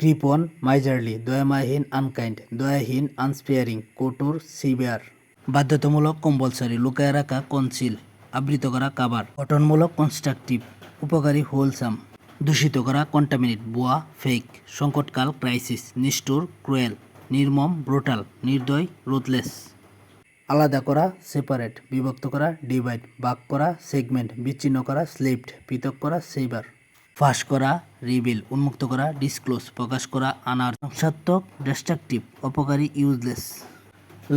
কৃপন, মাইজারলি দয়ামাহীন unkind, দয়াহীন, আনস্পেয়ারিং, কঠোর, severe. বাধ্যতামূলক, compulsory, লুকায় রাখা, কনসিল, আবৃত করা, কাবার। গঠনমূলক, কনস্ট্রাকটিভ, উপকারী, হোলসাম। দূষিত করা, কন্টামিনেট, বোয়া, ফেক, সংকটকাল, ক্রাইসিস, নিষ্ঠুর, ক্রুয়েল, নির্মম, ব্রোটাল, নির্দয়, রুথলেস। আলাদা করা, সেপারেট, বিভক্ত করা, ডিভাইড ভাগ করা, সেগমেন্ট, বিচ্ছিন্ন করা, স্লিপড, পৃথক করা, সেইবার। ফাঁস করা রিবিল উন্মুক্ত করা, ডিসক্লোজ প্রকাশ করা, আনার ধ্বংসাত্মক ডিস্ট্রাকটিভ অপকারী ইউজলেস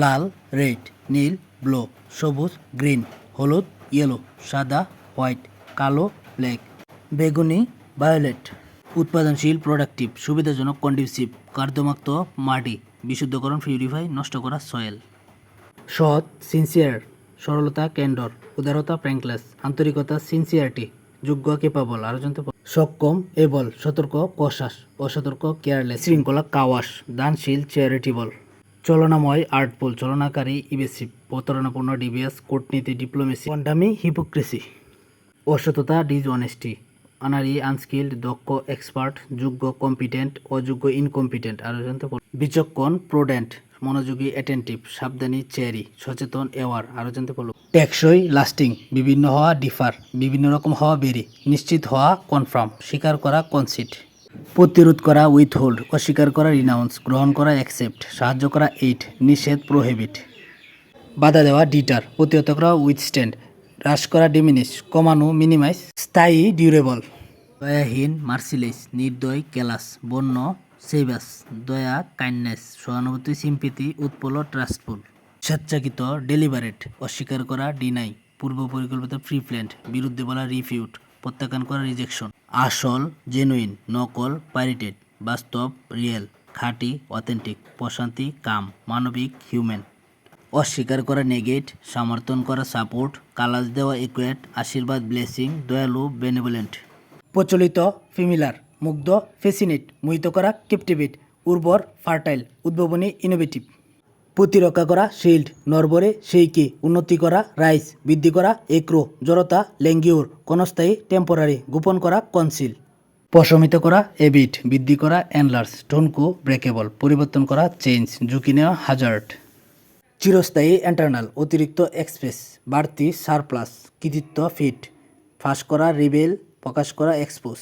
লাল, রেড, নীল, ব্লু, সবুজ, গ্রিন, হলুদ, ইয়েলো, সাদা, হোয়াইট, কালো, ব্ল্যাক। বেগুনি, ভায়োলেট। উৎপাদনশীল প্রোডাক্টিভ সুবিধাজনক কন্ডিউসিভ কার্যমাক্ত মাটি, বিশুদ্ধকরণ পিউরিফাই নষ্ট করা সয়েল সৎ সিনসিয়ার সরলতা ক্যান্ডর উদারতা প্র্যাঙ্কলেস আন্তরিকতা সিনসিয়ারিটি যোগ্য কেপাবল আরও জানতে সক্ষম, এবল, সতর্ক, কষাস, অসতর্ক, কেয়ারলেস, শৃঙ্খলা, কাওয়াস, দানশীল, চ্যারিটেবল। চলনাময় আর্টফুল চলনাকারী ইবেসিভ প্রতারণাপূর্ণ ডিভিয়াস কূটনীতি, ডিপ্লোমেসি কন্ডামি হিপোক্রেসি। অসততা, ডিসঅনেস্টি আনারি আনস্কিল্ড, দক্ষ, এক্সপার্ট, যোগ্য, কম্পিটেন্ট, অযোগ্য, ইনকম্পিটেন্ট আরও বিচক্ষণ, প্রোডেন্ট মনোযোগী অ্যাটেন্টিভ সাবধানী চেয়ারি সচেতন এওয়ার আরও জানতে পারল। টেকসই লাস্টিং বিভিন্ন হওয়া ডিফার বিভিন্ন রকম হওয়া বেরি নিশ্চিত হওয়া কনফার্ম স্বীকার করা কনসিট প্রতিরোধ করা উইথ হোল্ড অস্বীকার করা রিনাউন্স গ্রহণ করা অ্যাকসেপ্ট সাহায্য করা এইট নিষেধ প্রোহেবিট বাধা দেওয়া ডিটার প্রতিহত করা উইথস্ট্যান্ড হ্রাস করা ডিমিনিশ কমানো মিনিমাইজ স্থায়ী ডিউরেবল দয়াহীন মার্সিলেস নির্দয় কেলাস বন্য সেবাস, দয়া, কাইন্ডনেস, সহানুভূতি, সিম্পিতি, উৎপল, ট্রাস্টফুল। স্বেচ্ছাকৃত, ডেলিভারেট, অস্বীকার করা, ডিনাই, পূর্ব পরিকল্পিত প্রিপ্ল্যান্ট বিরুদ্ধে বলা রিফিউট প্রত্যাখ্যান করা রিজেকশন আসল জেনুইন নকল পাইরেটেড বাস্তব রিয়েল খাঁটি অথেন্টিক প্রশান্তি কাম মানবিক হিউম্যান অস্বীকার করা নেগেট সমর্থন করা সাপোর্ট কালাজ দেওয়া ইকুয়েট আশীর্বাদ ব্লেসিং দয়ালু বেনেভোলেন্ট প্রচলিত ফিমিলার মুগ্ধ ফেসিনেট মোহিত করা কেপটিভেট উর্বর ফার্টাইল উদ্ভাবনী ইনোভেটিভ প্রতিরক্ষা করা শিল্ড নরবরে সেইকে উন্নতি করা রাইস বৃদ্ধি করা এক্রো জড়তা ল্যাঙ্গিওর কনস্থায়ী টেম্পোরারি গোপন করা কনসিল প্রশমিত করা এবিট বৃদ্ধি করা অ্যানলার্স টনকো ব্রেকেবল পরিবর্তন করা চেঞ্জ ঝুঁকি নেওয়া হাজার্ড চিরস্থায়ী ইন্টারনাল অতিরিক্ত এক্সপ্রেস বাড়তি সারপ্লাস কৃতিত্ব ফিট ফাঁস করা রিবেল প্রকাশ করা এক্সপোজ